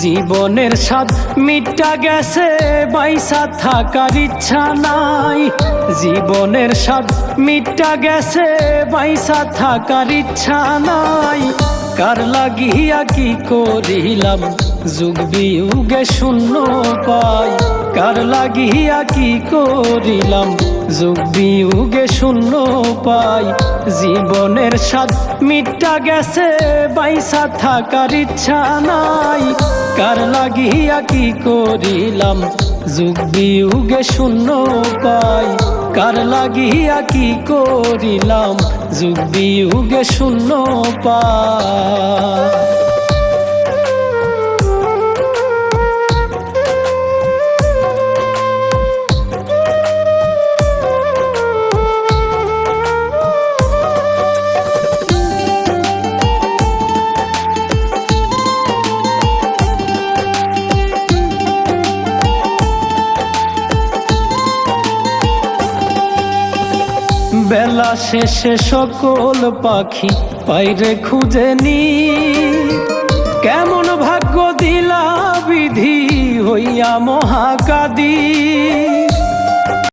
জীবনের স্বাদ মিটটা গেছে, বাইসা থাকার ইচ্ছা নাই। জীবনের স্বাদ মিটটা গেছে, বাইসা থাকার ইচ্ছা নাই। কার লাগিয়া কি করিলাম? যুগ বিয়োগে শূন্য পাই। কার লাগিয়া কি করিলাম? যুগ বিয়োগে শূন্য পাই। জীবনের স্বাদ মিটটা গেছে, বাইসা থাকার ইচ্ছা নাই। কার লাগিয়া কি করিলাম? যুগ বিয়োগে শূন্য পাই। কার লাগিয়া কি করিলাম? যুগ বিয়োগে শূন্য পাই। বেলা শেষে সকল পাখি পাইরে খুঁজে নি। কেমন ভাগ্য দিলা বিধি হইয়া মহাকাদি।